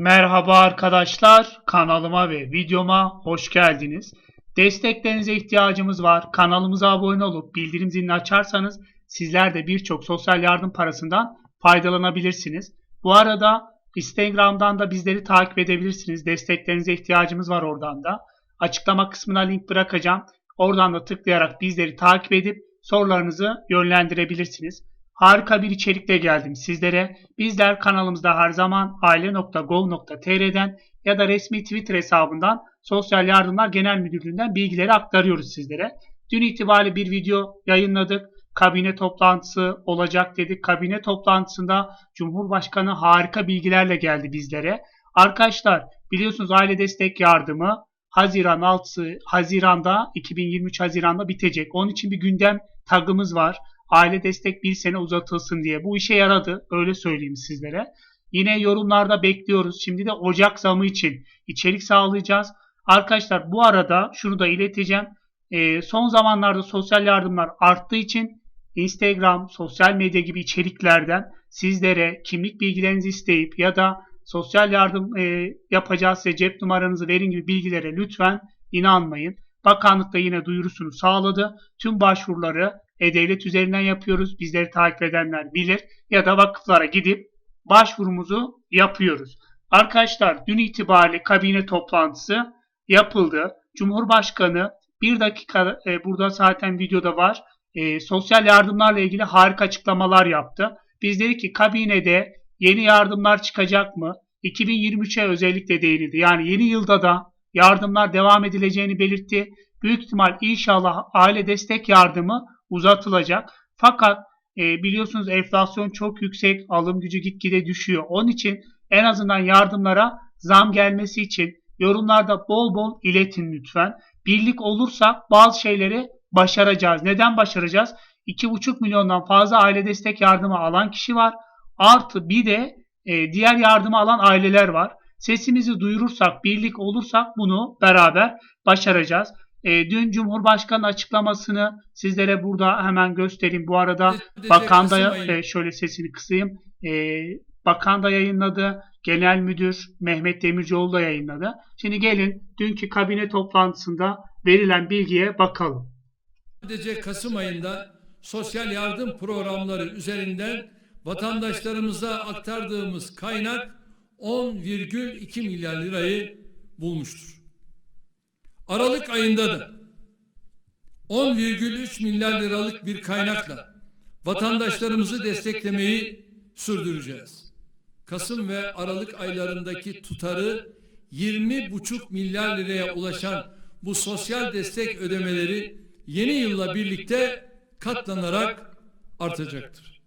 Merhaba arkadaşlar, kanalıma ve videoma hoş geldiniz. Desteklerinize ihtiyacımız var. Kanalımıza abone olup bildirim zilini açarsanız sizler de birçok sosyal yardım parasından faydalanabilirsiniz. Bu arada Instagram'dan da bizleri takip edebilirsiniz. Desteklerinize ihtiyacımız var oradan da. Açıklama kısmına link bırakacağım. Oradan da tıklayarak bizleri takip edip sorularınızı yönlendirebilirsiniz. Harika bir içerikle geldim sizlere. Bizler kanalımızda her zaman aile.gov.tr'den ya da resmi Twitter hesabından Sosyal Yardımlar Genel Müdürlüğü'nden bilgileri aktarıyoruz sizlere. Dün itibariyle bir video yayınladık. Kabine toplantısı olacak dedik. Kabine toplantısında Cumhurbaşkanı harika bilgilerle geldi bizlere. Arkadaşlar biliyorsunuz aile destek yardımı Haziran 6 Haziran'da 2023 Haziran'da bitecek. Onun için bir gündem tagımız var aile destek bir sene uzatılsın diye. Bu işe yaradı. Öyle söyleyeyim sizlere. Yine yorumlarda bekliyoruz. Şimdi de Ocak zamı için içerik sağlayacağız. Arkadaşlar bu arada şunu da ileteceğim. E, son zamanlarda sosyal yardımlar arttığı için Instagram, sosyal medya gibi içeriklerden sizlere kimlik bilgilerinizi isteyip ya da sosyal yardım e, yapacağız size cep numaranızı verin gibi bilgilere lütfen inanmayın. Bakanlık da yine duyurusunu sağladı. Tüm başvuruları e-Devlet üzerinden yapıyoruz. Bizleri takip edenler bilir. Ya da vakıflara gidip başvurumuzu yapıyoruz. Arkadaşlar dün itibariyle kabine toplantısı yapıldı. Cumhurbaşkanı bir dakika e, burada zaten videoda var. E, sosyal yardımlarla ilgili harika açıklamalar yaptı. Biz dedik ki kabinede yeni yardımlar çıkacak mı? 2023'e özellikle değinildi. Yani yeni yılda da yardımlar devam edileceğini belirtti. Büyük ihtimal inşallah aile destek yardımı uzatılacak. Fakat e, biliyorsunuz enflasyon çok yüksek, alım gücü gitgide düşüyor. Onun için en azından yardımlara zam gelmesi için yorumlarda bol bol iletin lütfen. Birlik olursak bazı şeyleri başaracağız. Neden başaracağız? 2,5 milyondan fazla aile destek yardımı alan kişi var. Artı bir de e, diğer yardımı alan aileler var. Sesimizi duyurursak, birlik olursak bunu beraber başaracağız. E, dün Cumhurbaşkanı açıklamasını sizlere burada hemen göstereyim. Bu arada bakan da e, şöyle sesini kısayım. E, bakan da yayınladı. Genel Müdür Mehmet Demircioğlu da yayınladı. Şimdi gelin dünkü kabine toplantısında verilen bilgiye bakalım. Sadece Kasım ayında sosyal yardım programları üzerinden vatandaşlarımıza aktardığımız kaynak 10,2 milyar lirayı bulmuştur. Aralık ayında da 10,3 milyar liralık bir kaynakla vatandaşlarımızı desteklemeyi sürdüreceğiz. Kasım ve Aralık aylarındaki tutarı 20,5 milyar liraya ulaşan bu sosyal destek ödemeleri yeni yılla birlikte katlanarak artacaktır.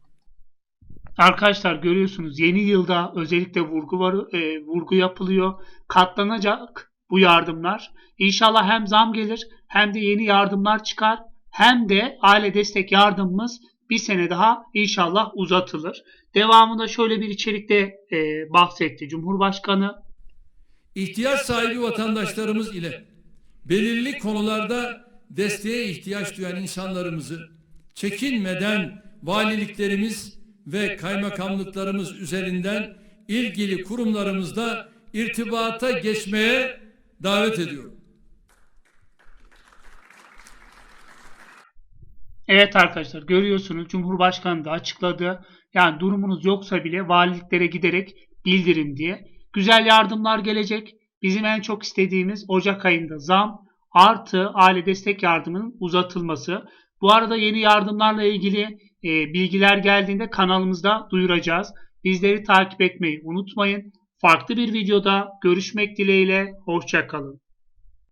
Arkadaşlar görüyorsunuz yeni yılda özellikle vurgu var, e, vurgu yapılıyor. Katlanacak bu yardımlar. İnşallah hem zam gelir hem de yeni yardımlar çıkar. Hem de aile destek yardımımız bir sene daha inşallah uzatılır. Devamında şöyle bir içerikte e, bahsetti Cumhurbaşkanı. İhtiyaç sahibi vatandaşlarımız ile belirli konularda desteğe ihtiyaç duyan insanlarımızı çekinmeden valiliklerimiz ve kaymakamlıklarımız üzerinden ilgili kurumlarımızda irtibata geçmeye davet ediyorum. Evet arkadaşlar görüyorsunuz Cumhurbaşkanı da açıkladı. Yani durumunuz yoksa bile valiliklere giderek bildirin diye. Güzel yardımlar gelecek. Bizim en çok istediğimiz Ocak ayında zam artı aile destek yardımının uzatılması. Bu arada yeni yardımlarla ilgili e, bilgiler geldiğinde kanalımızda duyuracağız. Bizleri takip etmeyi unutmayın. Farklı bir videoda görüşmek dileğiyle. Hoşçakalın.